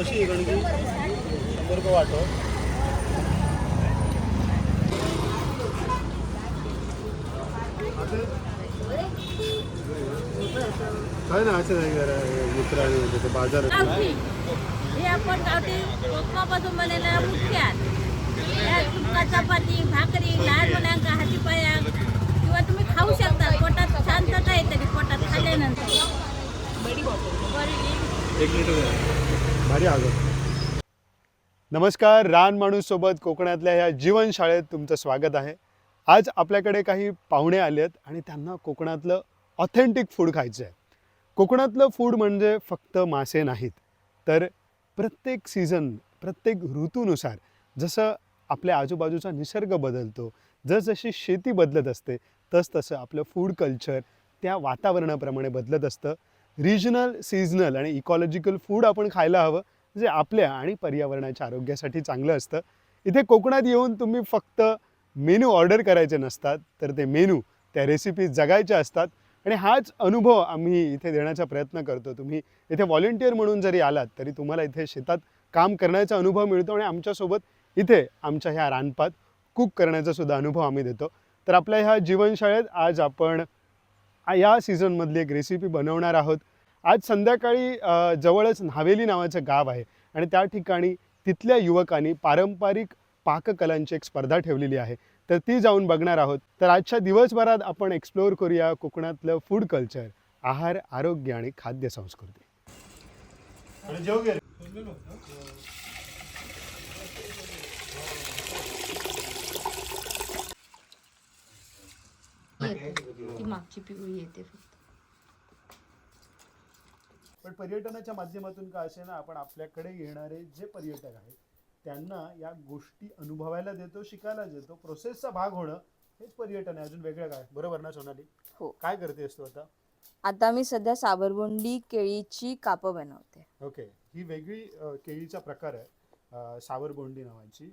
कशी गणगी शंभर रुपये वाटो. काय ना असं नाही करा मित्र आणि म्हणजे ते गावठी हे आपण गावठी कोकमापासून बनलेलं तुमका चपाती भाकरी लहान मुलांका हाती पाया किंवा तुम्ही खाऊ शकता पोटात शांतता येते पोटात खाल्ल्यानंतर. एक द्या. भारी आगो नमस्कार रान माणूससोबत कोकणातल्या ह्या जीवनशाळेत तुमचं स्वागत आहे. आज आपल्याकडे काही पाहुणे आले आहेत आणि त्यांना कोकणातलं ऑथेंटिक फूड खायचं आहे कोकणातलं फूड म्हणजे फक्त मासे नाहीत. तर प्रत्येक सीझन प्रत्येक ऋतूनुसार जसं आपल्या आजूबाजूचा निसर्ग बदलतो जसजशी शेती बदलत असते तसतसं आपलं फूड कल्चर त्या वातावरणाप्रमाणे बदलत असतं. रिजनल सीझनल आणि इकॉलॉजिकल फूड आपण खायला हवं जे आपल्या आणि पर्यावरणाच्या आरोग्यासाठी चांगलं असतं. इथे कोकणात येऊन तुम्ही फक्त मेनू ऑर्डर करायचे नसतात तर ते मेनू त्या रेसिपीज जगायच्या असतात. आणि हाच अनुभव आम्ही इथे देण्याचा प्रयत्न करतो. तुम्ही इथे व्हॉलेंटियर म्हणून जरी आलात तरी तुम्हाला इथे शेतात काम करण्याचा अनुभव मिळतो आणि आमच्यासोबत इथे आमच्या ह्या रानपात कुक करण्याचा सुद्धा अनुभव आम्ही देतो. तर आपल्या ह्या जीवनशाळेत आज आपण या सीझनमधली एक रेसिपी बनवणार आहोत. आज संध्याकाळी जवळच नावेली नावाचं गाव आहे आणि त्या ठिकाणी तिथल्या युवकांनी पारंपरिक पाककलांची एक स्पर्धा ठेवलेली आहे. तर ती जाऊन बघणार आहोत. तर आजच्या दिवसभरात आपण एक्सप्लोअर करूया कोकणातलं फूड कल्चर आहार आरोग्य आणि खाद्य संस्कृती. ती मागची पिवळी येते. पण पर्यटनाच्या माध्यमातून काय असे ना आपण आपल्याकडे येणारे जे पर्यटक आहेत त्यांना या गोष्टी अनुभवायला देतो शिकायला देतो. प्रोसेसचा भाग होणं हेच पर्यटन आहे. अजून वेगळं काय? बरोबर ना सोनाली? हो. काय करतेस तू आता? आता मी सध्या साबरबोंडी केळीची कापं बनवते. ओके. ही वेगळी अ, केळीचा प्रकार आहे. अ, सावरबोंडी नावाची.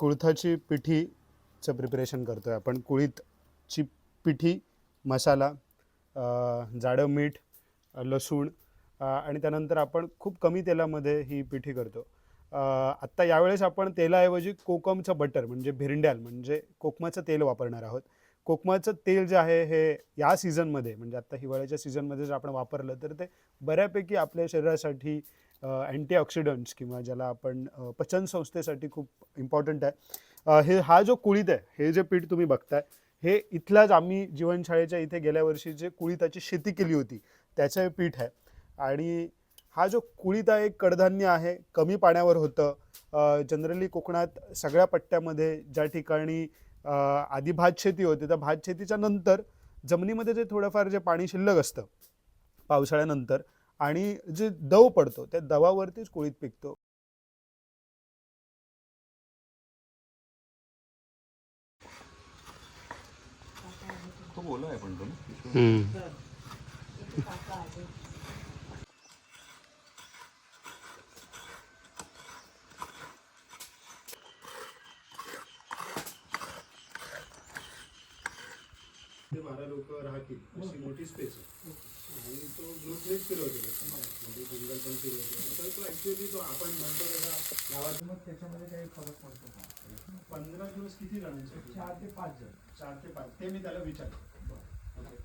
कुळथाची पिठीचं प्रिपरेशन करतो आहे आपण. कुळीतची पिठी मसाला जाडं मीठ लसूण आणि त्यानंतर आपण खूप कमी तेलामध्ये ही पिठी करतो. आत्ता यावेळेस आपण तेलाऐवजी कोकमचं बटर म्हणजे भिरंड्याल म्हणजे कोकमाचं तेल वापरणार आहोत. कोकमाचं तेल जे आहे हे या सीझनमध्ये म्हणजे आत्ता हिवाळ्याच्या सीझनमध्ये जर आपण वापरलं तर ते बऱ्यापैकी आपल्या शरीरासाठी अँटीऑक्सिडंट्स किंवा ज्याला आपण पचन संस्थेसाठी खूप इम्पॉर्टंट आहे. हे हा जो कुळीत आहे हे जे पीठ तुम्ही बघताय हे इथलाच आम्ही जीवनशाळेच्या इथे गेल्या वर्षी जे कुळीताची शेती केली होती त्याचं हे पीठ आहे. आणि हा जो कुळीता एक कडधान्य आहे कमी पाण्यावर होतं. जनरली कोकणात सगळ्या पट्ट्यामध्ये ज्या ठिकाणी आधी भात शेती होती त्या भात शेतीच्या नंतर जमिनीमध्ये जे थोडंफार जे पाणी शिल्लक असतं पावसाळ्यानंतर आणि जे दव पडतो त्या दवावरतीच कुळीत पिकतो. खूप ओला आहे पण तो ना ते बारा लोक राहतील अशी मोठी स्पेस आहे. आणि तो ग्रुप वेज फिरवतो म्हणजे सिंगल पण फिरवतो तर तो ऍक्च्युअली तो आपण म्हणतो तसा गावात मग त्याच्यामध्ये काही फरक पडतो का? पंधरा दिवस किती जणांसाठी चार ते पाच जण. चार ते पाच. ते मी त्याला विचारतो. ओके.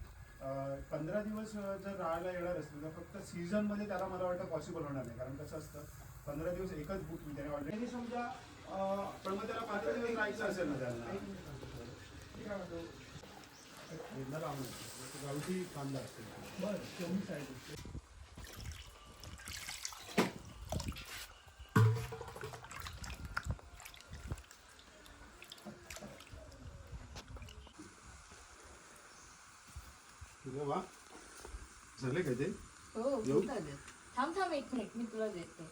पंधरा दिवस जर राहायला येणार असतील तर फक्त सीझनमध्ये त्याला मला वाटतं पॉसिबल होणार नाही. कारण कसं असतं पंधरा दिवस एकच बुक मी त्याने ऑलरेडी समजा अं, पण मग त्याला पंधरा दिवस राहायचं असेल ना त्यांना. गावठी कांदा असतो बरं साईज तुझं वा झाले काय ते हो येऊ? थांब थांब एक मिनिट मी तुला देते.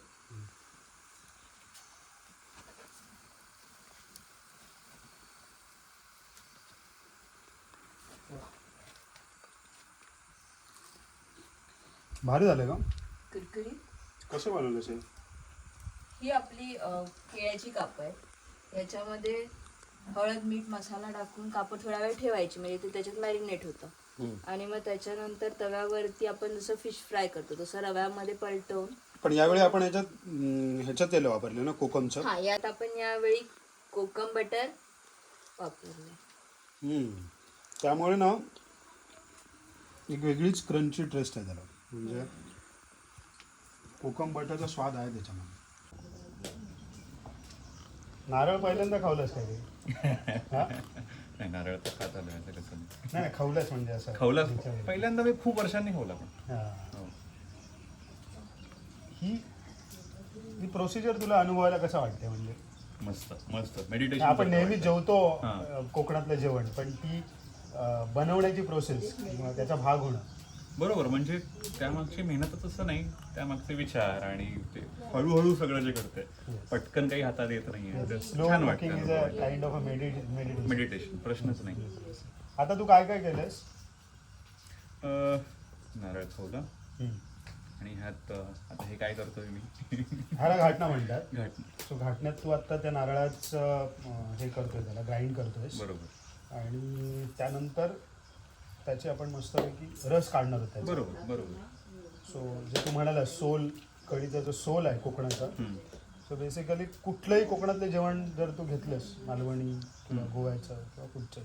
भारी झालं का? कुरकुरीत. कसं बनवलं असेल ही आपली अ, केळ्याची काप आहे याच्यामध्ये हळद मीठ मसाला टाकून कापूर थोडा वेळ ठेवायची. म्हणजे ते त्याच्यात मॅरिनेट होतं. आणि मग त्याच्यानंतर तव्यावरती आपण जसं फिश फ्राय करतो तसं रव्यामध्ये पलटवून पण यावेळी आपण ह्याच्यात अं, ह्याचं तेल वापरलं ना कोकमचं? हा यात आपण यावेळी कोकम बटर वापरले. हम्म. त्यामुळे ना एक वेगळीच क्रंची टेस्ट आहे त्याला. म्हणजे कोकम बटरचा स्वाद आहे त्याच्यामध्ये नारळ पहिल्यांदा खावलंस काय ते? हा? नाही नारळ तर खात आलं आता कसं नाही. खावलंस म्हणजे असं खावला त्याच्यावर. पहिल्यांदा मी खूप वर्षांनी खावला पण हा. हो. ही ही प्रोसिजर तुला अनुभवायला कसं वाटते म्हणजे मस्त मस्त मेडिटेशन आपण नेहमी जेवतो हा. अं, कोकणातलं जेवण पण ती अं, बनवण्याची प्रोसेस किंवा त्याचा भाग होणं बरोबर म्हणजे त्यामागची मेहनतच असं नाही त्यामागचे विचार आणि ते हळूहळू सगळं जे करते पटकन काही हातात येत नाही स्लो छान कुकिंग इज अ वाटतं काइंड ऑफ अ मेडिटेशन प्रश्नच नाही. आता तू काय काय केलंस नारळ खावला आणि ह्यात आता हे काय करतोय मी? ह्याला घाटणा म्हणतात. घाट सो घाटण्यात तू आता त्या नारळाचं हे करतोय त्याला ग्राइंड करतोयस. बरोबर. आणि त्यानंतर त्याचे आपण मस्तपैकी रस काढणार आहोत त्याचा बरोबर बरोबर सो जे तू म्हणाला सोल कढीचा जो सोल आहे कोकणाचा. सो बेसिकली कुठलंही कोकणातलं जेवण जर तू घेतलंस मालवणी किंवा गोव्याचं किंवा कुठचं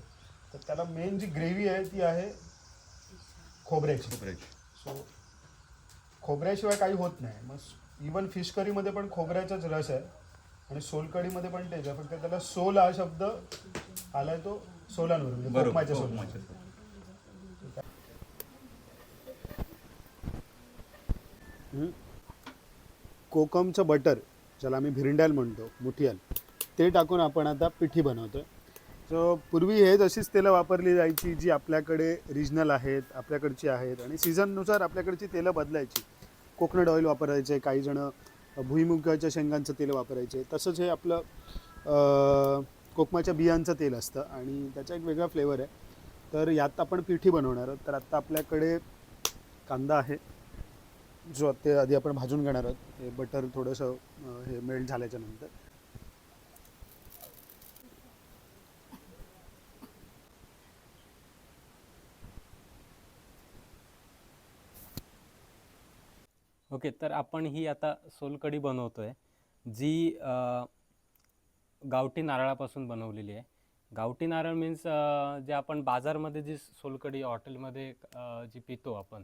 तर त्याला मेन जी ग्रेव्ही आहे ती आहे खोबऱ्याची खोबऱ्याची. सो खोबऱ्याशिवाय काही होत नाही मग इवन फिश करीमध्ये पण खोबऱ्याचाच रस आहे आणि सोलकढीमध्ये पण तेच आहे फक्त त्याला सोल हा शब्द आलाय तो सोलांवर म्हणजे बरोबर कोकमाच्या हो, सोलांवर. कोकमाच्या सोलांवर. कोकमचं बटर ज्याला आम्ही भिरंड्याल म्हणतो मुठियाल ते टाकून आपण आता पिठी बनवतोय. सो पूर्वी हे जशीच तेलं वापरली जायची जी आपल्याकडे रिजनल आहेत आपल्याकडची आहेत आणि सीझननुसार आपल्याकडची तेलं बदलायची. कोकोनट ऑइल वापरायचे काही जणं भुईमुगाच्या शेंगांचं तेल वापरायचे. तसंच हे आपलं कोकमाच्या बियांचं तेल असतं आणि त्याचा एक वेगळा फ्लेवर आहे. तर यात आपण पिठी बनवणार आहोत. तर आत्ता आपल्याकडे कांदा आहे. जो ते आधी आपण भाजून घेणार आहोत हे बटर थोडंसं हे मेल्ट झाल्याच्यानंतर. ओके तर आपण ही आता सोलकढी बनवतोय जी अ, गावठी नारळापासून बनवलेली आहे. गावठी नारळ मीन्स जे आपण बाजारमध्ये जी सोलकढी हॉटेलमध्ये जी पितो आपण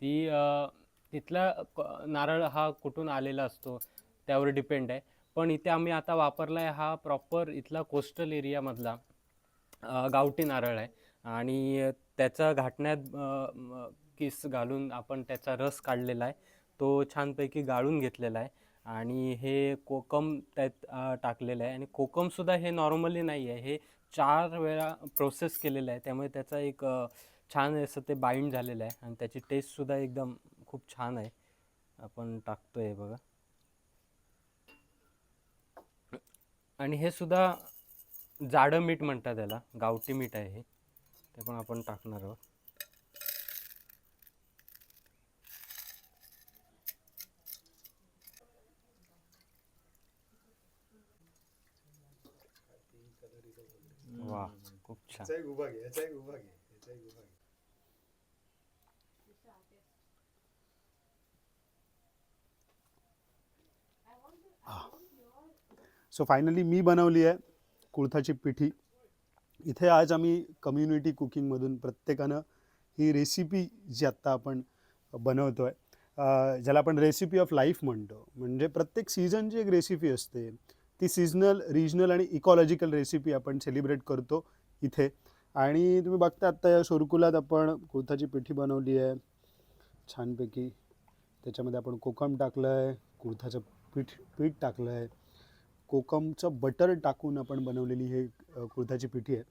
ती अ, तिथला क- नारळ हा कुठून आलेला असतो त्यावर डिपेंड आहे. पण इथे आम्ही आता वापरला आहे हा प्रॉपर इथला कोस्टल एरियामधला गावठी नारळ आहे. आणि त्याचा घाटण्यात किस घालून आपण त्याचा रस काढलेला आहे. तो छानपैकी गाळून घेतलेला आहे. आणि हे कोकम त्यात टाकलेलं आहे. आणि कोकमसुद्धा हे नॉर्मली नाही आहे. हे चार वेळा प्रोसेस केलेलं आहे. त्यामुळे त्याचा एक छान असं ते बाइंड झालेलं आहे. आणि त्याची टेस्टसुद्धा एकदम खूप छान आहे. आपण टाकतोय आहे बघा. आणि हे सुद्धा जाडं मीठ म्हणतात त्याला. गावठी मीठ आहे हे. ते पण आपण टाकणार आहोत. वा खूप छान. हां. सो फायनली मी बनवली आहे कुळथाची पिठी. इथे आज आम्ही कम्युनिटी कुकिंगमधून प्रत्येकानं ही रेसिपी जी आत्ता आपण बनवतो आहे ज्याला आपण रेसिपी ऑफ लाईफ म्हणतो. म्हणजे प्रत्येक सीझनची एक रेसिपी असते ती सीझनल रिजनल आणि इकॉलॉजिकल रेसिपी आपण सेलिब्रेट करतो इथे. आणि तुम्ही बघता आत्ता या शोरकुलात आपण कुळथाची पिठी बनवली आहे. छानपैकी त्याच्यामध्ये आपण कोकम टाकलं आहे कुळथाचं पीठ पीठ टाकलं आहे कोकमचं बटर टाकून आपण बनवलेली हे अ, कुळथाची पिठी आहे.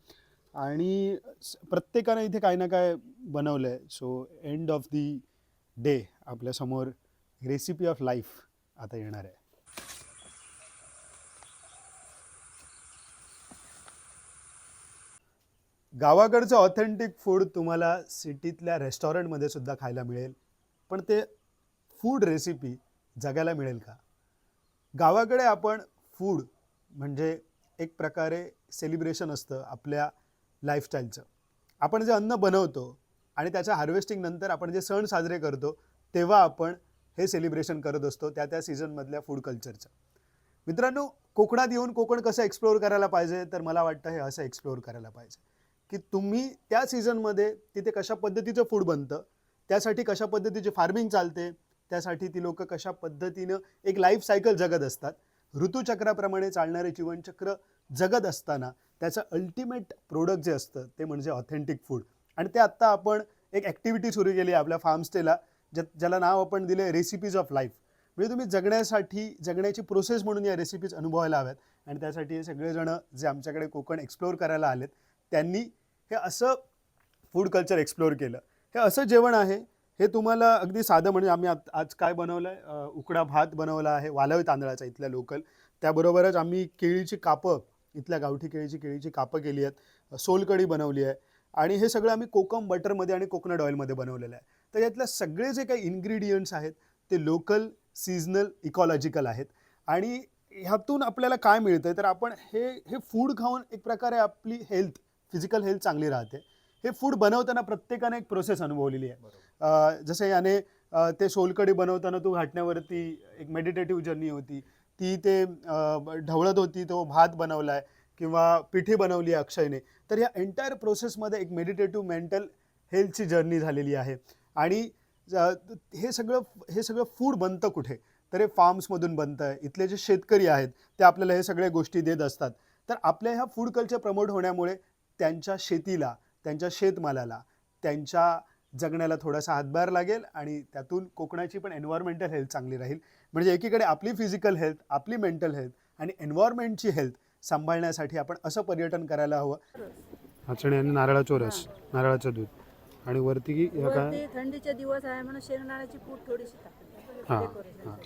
आणि प्रत्येकानं इथे काही ना काय बनवलं आहे so end of the day आपल्यासमोर रेसिपी ऑफ लाईफ आता येणार आहे. गावाकडचं ऑथेंटिक फूड तुम्हाला सिटीतल्या रेस्टॉरंटमध्ये सुद्धा खायला मिळेल. पण ते फूड रेसिपी जगायला मिळेल का? गावाकडे आपण फूड म्हणजे एक प्रकारे सेलिब्रेशन असतं आपल्या लाईफस्टाईलचं आपण जे अन्न बनवतो आणि त्याच्या हार्वेस्टिंग नंतर आपण जे सण साजरे करतो तेव्हा आपण हे सेलिब्रेशन करत असतो त्या त्या सीझनमधल्या फूड कल्चरचं मित्रांनो कोकणात येऊन कोकण कसं एक्सप्लोअर करायला पाहिजे? तर मला वाटतं हे असं एक्सप्लोअर करायला पाहिजे. की तुम्ही त्या सीझनमध्ये तिथे कशा पद्धतीचं फूड बनतं? त्यासाठी कशा पद्धतीची फार्मिंग चालते? त्यासाठी ती लोक कशा पद्धतीनं एक लाईफ सायकल जगत असतात. ऋतूचक्राप्रमाणे चालणारे जीवनचक्र जगत असताना त्याचं अल्टिमेट प्रोडक्ट जे असतं ते म्हणजे ऑथेंटिक फूड आणि ते आत्ता आपण एक ॲक्टिव्हिटी सुरू केली आहे आपल्या फार्मस्टेला ज्या ज्याला नाव आपण दिले रेसिपीज ऑफ लाईफ म्हणजे तुम्ही जगण्यासाठी जगण्याची प्रोसेस म्हणून या रेसिपीज अनुभवायला हव्यात. आणि त्यासाठी हे सगळेजणं जे आमच्याकडे कोकण एक्सप्लोअर करायला आलेत त्यांनी हे असं फूड कल्चर एक्सप्लोअर केलं. हे असं जेवण आहे हे तुम्हाला अगदी साधं म्हणजे आम्ही आज काय बनवलं आहे उकडा भात बनवला आहे वालवी तांदळाचा इथल्या लोकल त्याबरोबरच आम्ही केळीची कापं इथल्या गावठी केळीची केळीची कापं केली आहेत. सोलकढी बनवली आहे. आणि हे सगळं आम्ही कोकम बटरमध्ये आणि कोकोनट ऑइलमध्ये बनवलेलं आहे. तर यातल्या सगळे जे काही इन्ग्रेडियंट्स आहेत ते लोकल सीझनल इकॉलॉजिकल आहेत. आणि ह्यातून आपल्याला काय मिळतं तर आपण हे हे फूड खाऊन एक प्रकारे आपली हेल्थ फिजिकल हेल्थ चांगली राहते. हे फूड बनवताना प्रत्येकाने एक प्रोसेस अनुभवलेली आहे. जसं याने ते सोलकढी बनवताना तू घाटण्यावरती एक मेडिटेटिव्ह जर्नी होती. ती ते ढवळत होती तो भात बनवला आहे किंवा पिठी बनवली आहे अक्षयने. तर या एंटायर प्रोसेसमध्ये एक मेडिटेटिव्ह मेंटल हेल्थची जर्नी झालेली आहे. आणि हे सगळं हे सगळं फूड बनतं कुठे? तर हे फार्म्समधून बनतं आहे इथले जे शेतकरी आहेत ते आपल्याला हे सगळ्या गोष्टी देत असतात. तर आपल्या ह्या फूड कल्चर प्रमोट होण्यामुळे त्यांच्या शेतीला त्यांच्या शेतमालाला त्यांच्या जगण्याला थोडासा हातभार लागेल आणि त्यातून कोकणाची पण एन्व्हायरमेंटल हेल्थ चांगली राहील. म्हणजे एकीकडे आपली फिजिकल हेल्थ आपली मेंटल हेल्थ आणि एन्व्हायरमेंटची हेल्थ सांभाळण्यासाठी आपण असं पर्यटन करायला हवं. नाचणी आणि नारळाचं रस नारळाचं दूध. आणि वरती काय? थंडीचे दिवस आहे म्हणून शेंगदाण्याची पूट थोडीशी हां हां.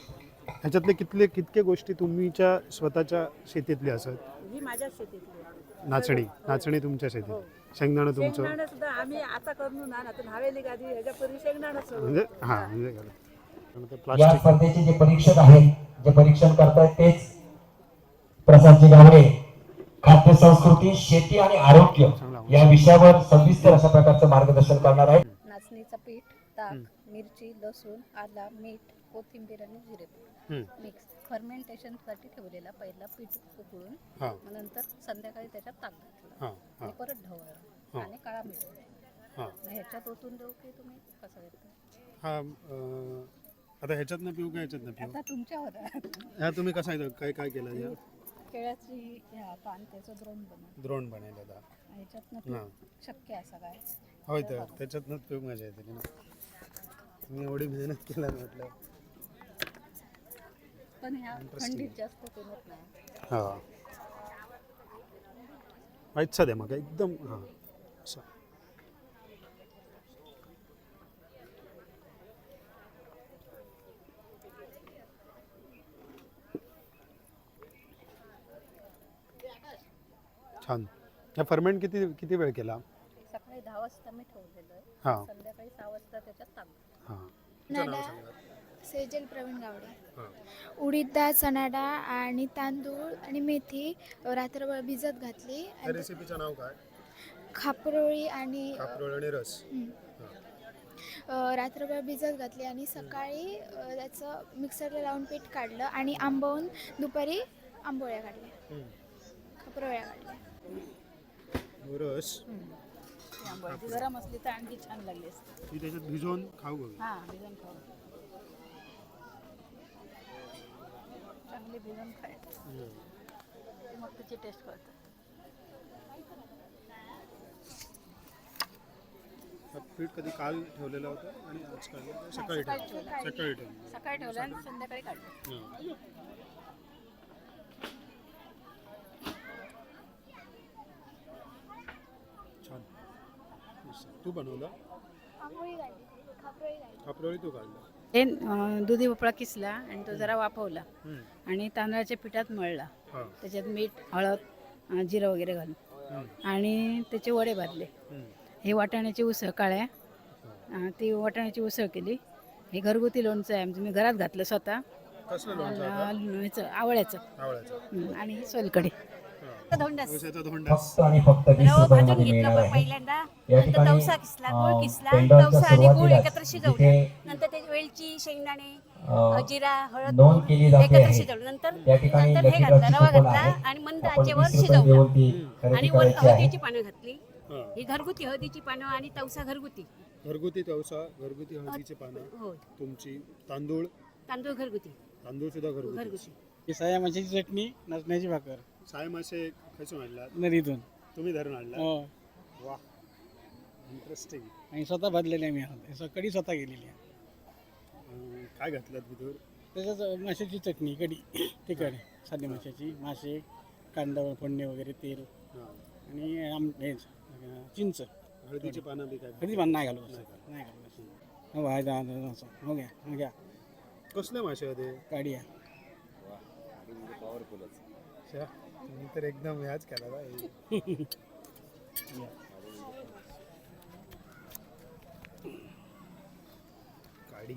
ह्याच्यातले कितले कितके गोष्टी तुमच्या स्वतःच्या शेतीतल्या असत? ही माझ्या शेतीतली. नाचणी नाचणी तुमच्या शेतीत. शेंगदाणं तुमचं? शेंगदाणा सुद्धा आम्ही आता करून ना आता हवेली गादी ह्याच्यापूर्वी शेंगदाणा सोडून. म्हणजे हां म्हणजे ते या प्लास्टिक स्पर्धेचे जे परीक्षक आहेत जे परीक्षण करतायत तेच प्रसादजी गावडे. खाद्य संस्कृती शेती आणि आरोग्य या विषयावर सविस्तर अशा प्रकारचं मार्गदर्शन करणार आहेत. नाचणीचं पीठ. ताक मिरची लसूण आला मीठ कोथिंबीर आणि जिरे. मिक्स फर्मेंटेशनसाठी ठेवलेला पहिला पीठ उकळून मग नंतर संध्याकाळी त्याच्यात ताक घातलं. आणि परत ढवळलं. हा. आणि काळा मीठ. ह्याच्यात ओतून देऊ की तुम्ही? कसं घेता हा आता ह्याच्यातनं पिऊ का ह्याच्यातनं पिऊ? आता तुमच्यावर तुम्ही कसा आहे काय काय केलं या? केळ्याची ह्या पान त्याचं द्रोण बनव द्रोण बनवलेला. ह्याच्यातनं हां. तू शक्य असं काय होय तर त्याच्यातनंच पिऊ मजा येते नाही? मी एवढी मेहनत केला म्हटलं. पण ह्या थंडीत जास्त पिनत नाही. हां. द्या मग एकदम हां. असं. छान. या फर्मेंट किती किती वेळ केला? वाजता मी ठेवलेलं आहे. हां. संध्याकाळी सहा वाजता त्याच्यात. हां. नडा सेजल प्रवीण गावडे. उडीद डाळ चणा डाळ आणि तांदूळ आणि मेथी रात्रभर भिजत घातली. त्या आणि रेसिपीचं नाव काय? खापरोळी आणि कापरोळ आणि रस. अ, रात्रभर भिजत घातली आणि सकाळी अ, त्याचं मिक्सरला लावून पीठ काढलं आणि आंबवून दुपारी आंबोळ्या काढल्या. खापरोळ्या काढल्या. रस. ती आंबोळी गरम असली तर आणखी छान लागली असते. ती त्याच्यात भिजवून खाऊ बघ हा भिजून खाऊ. चांगली भिजून खाय. मग त्याची टेस्ट करतात हा पीठ कधी काल ठेवलेलं होतं आणि आज काढलं सकाळी ठेवलं. सकाळी ठेवलं. सकाळी ठेवलं आणि संध्याकाळी काढलं. हां. छान मस्त. तू बनवलं? खापरोळी तू काढलं. हे अं, दुधी भोपळा किसला आणि तो जरा वाफवला. हम्म. आणि तांदळाच्या पिठात मळला. हां. त्याच्यात मीठ हळद अं, जिरं वगैरे घालून. हम्म. आणि त्याचे वडे भाजले. हम्म. हे वाटाण्याची उसळ काळ्या. अं, ती वाटाण्याची उसळ केली. हे घरगुती लोणचं आहे आमचं. मी घरात घातलं स्वतः. कसलं लोणचं आता अं, ह्याचं आवळ्याचं. आवळ्याचं. हं, आणि ही सोलकढी. धोंडस. फक्त आणि फक्त वीस रवा भाजून रुपयामध्ये घेतलं मिळणार आहे. पहिल्यांदा. या नंतर ठिकाणी तवसा किसला गुळ किसला पेंडॉलच्या तवसा आणि गुळ सुरुवातीलाच एकत्र शिजवलं. जिथे, नंतर ते वेलची शेंगदाणे अं, जिरा हळद नोंद केली जाते एकत्र आहे. शिजवलं. नंतर त्या ठिकाणी नंतर हे लसीकरणाची घातलं रवा घातला आहे. आणि मंद आपण आचेवर वीस रुपये शिजवलं. देऊन ती आणि खरेदी वर करायची आहे. हळदीची पानं घातली. हा. ही घरगुती हळदीची पानं आणि तवसा घरगुती. घरगुती तवसा घरगुती हळदीचे पानं हो. तुमची तांदूळ. तांदूळ घरगुती. तांदूळ सुद्धा घरगुती. घरगुती. माशाची चटणी नाचण्याची भाकर. साय मासे खसून आणला नदीतून. तुम्ही धरून आणला हो. वा. इंटरेस्टिंग आणि स्वतः भाजलेले आम्ही आहोत. सकाळी स्वतः गेलेली आहे. काय घातलं तिथून त्याच्यात माशाची चटणी कढी. तिखट साधी माशाची. मासे कांदा फोडणे वगैरे तेल. आणि आम हेच अं, चिंच. हळदीची पानं बी काय? कधी पण नाही घालू असं. नाही घालू असं. हो आहे दा- असं. हो घ्या हो घ्या. कसले मासे होते काढी आहे. छ्या, तुम्ही तर एकदम याच केला. काडी.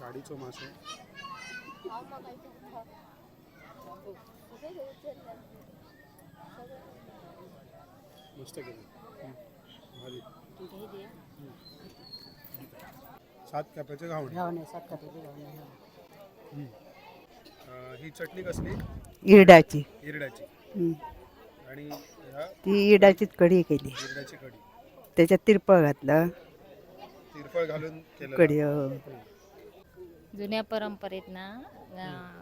काडीचो मासो मस्त केलं. भारी. सात काप्याचे घावणे. अं, ही चटणी कसली? इरडाची. इरड्याची हं. आणि ह्या? ती इरडाचीच कढी केली. इरड्याची कढी. त्याच्यात तिरपळ घातलं. तिरफळ घालून केलं कढी हो. जुन्या परंपरेत ना अं,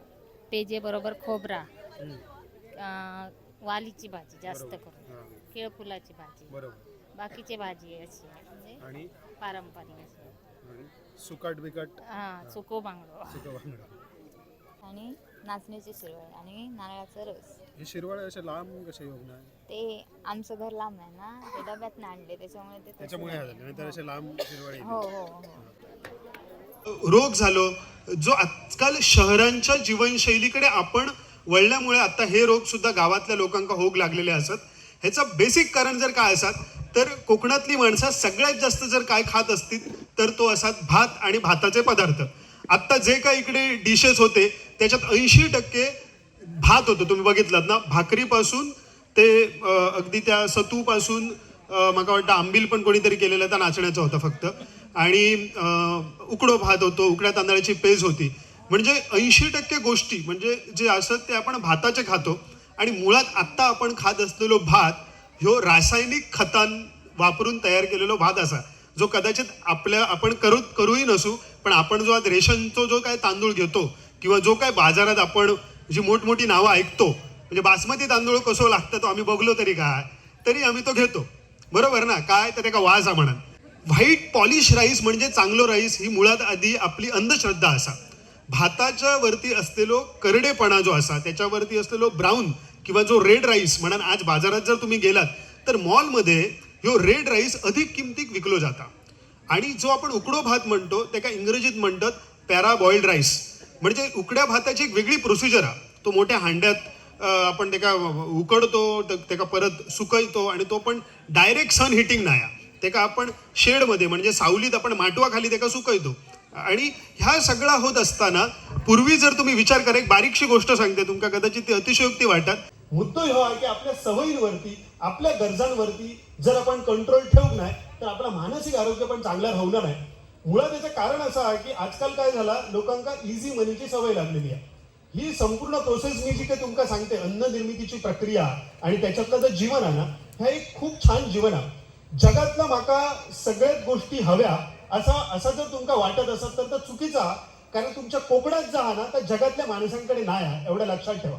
पेजेबरोबर खोबरा अं, वालीची भाजी जास्त करून. हां. केळफुलाची भाजी. बरोबर. बाकीची भाजी अशी म्हणजे आणि? पारंपरिक अशी. आणि? सुकाट बिकाट? हां. सुको बांगडो. सुकं बांगडा. आणि? नाचण्याची शिरवळ आणि नारळाचा रस. हे शिरवाळे असे लांब कसे योगणार ते आमचं घर लांब आहे ना ते डब्यात आणले त्याच्यामुळे ते तसं त्याच्यामुळे हे झालं. झालं नाहीतर असे लांब शिरवाळे हो हो हो. रोग झालो जो आजकाल शहरांच्या जीवनशैलीकडे आपण वळल्यामुळे आता हे रोग सुद्धा गावातल्या लोकांका होग लागलेले असत. ह्याचं बेसिक कारण जर काय असत तर कोकणातली माणसं सगळ्यात जास्त जर काय खात असतील तर तो असत भात आणि भाताचे पदार्थ. आत्ता जे काय इकडे डिशेस होते त्याच्यात ऐंशी टक्के भात होतो. तुम्ही बघितलात ना? भाकरीपासून ते अगदी त्या सतूपासून मला वाटतं आंबील पण कोणीतरी केलेलं त्या नाचण्याचं होतं फक्त. आणि उकडो भात होतो उकड्या तांदळाची पेज होती. म्हणजे ऐंशी टक्के गोष्टी म्हणजे जे असत ते आपण भाताचे खातो आणि मुळात आत्ता आपण खात असलेलो भात ह्यो रासायनिक खतां वापरून तयार केलेलो भात असा. जो कदाचित आपल्या आपण करू करूही नसू पण आपण जो आज रेशनचो जो काय तांदूळ घेतो किंवा जो काय बाजारात आपण जी मोठमोठी नावं ऐकतो म्हणजे बासमती तांदूळ कसो लागतं तो आम्ही बघलो तरी काय तरी आम्ही तो घेतो. बरोबर ना? काय? तर त्याचा वाज हा म्हणा. व्हाईट पॉलिश राईस म्हणजे चांगलो राईस ही मुळात आधी आपली अंधश्रद्धा असा. भाताच्या वरती असलेलो करडेपणा जो असा त्याच्यावरती असलेलो ब्राऊन किंवा जो रेड राईस म्हणा आज बाजारात जर तुम्ही गेलात तर मॉलमध्ये ह्यो रेड राईस अधिक किमतीक विकलो जाता. आणि जो आपण उकडो भात म्हणतो त्याका इंग्रजीत म्हणतात पॅरा बॉइल्ड राईस. म्हणजे उकड्या भाताची एक वेगळी प्रोसिजर आहे तो मोठ्या हांड्यात आपण त्याका उकडतो तेका त्याका परत सुकयतो आणि तो पण डायरेक्ट सन हिटिंग नाही आहे. त्याका आपण शेडमध्ये म्हणजे सावलीत आपण माटवाखाली त्याका सुकयतो आणि ह्या सगळा होत असताना पूर्वी जर तुम्ही विचार करा एक बारीकशी गोष्ट सांगते तुमका कदाचित ती अतिशयोक्ती वाटत. मुद्दा ह्यो आहे की आपल्या सवयींवरती आपल्या गरजांवरती जर आपण कंट्रोल ठेवू नाही तर आपलं मानसिक आरोग्य पण चांगलं राहणार नाही. मुळात त्याचं कारण असं आहे की आजकाल काय झाला लोकांका इझी मनीची सवय लागलेली आहे. ही संपूर्ण प्रोसेस मी जी काही तुमका सांगते अन्न निर्मितीची प्रक्रिया आणि त्याच्यातलं जे जीवन आहे ना हे एक खूप छान जीवन आहे. जगातला माका सगळ्यात गोष्टी हव्या असा असा जर तुमका वाटत असत तर चुकीचा कारण तुमच्या कोकणात जा ना तर जगातल्या माणसांकडे नाही आहे एवढं लक्षात ठेवा.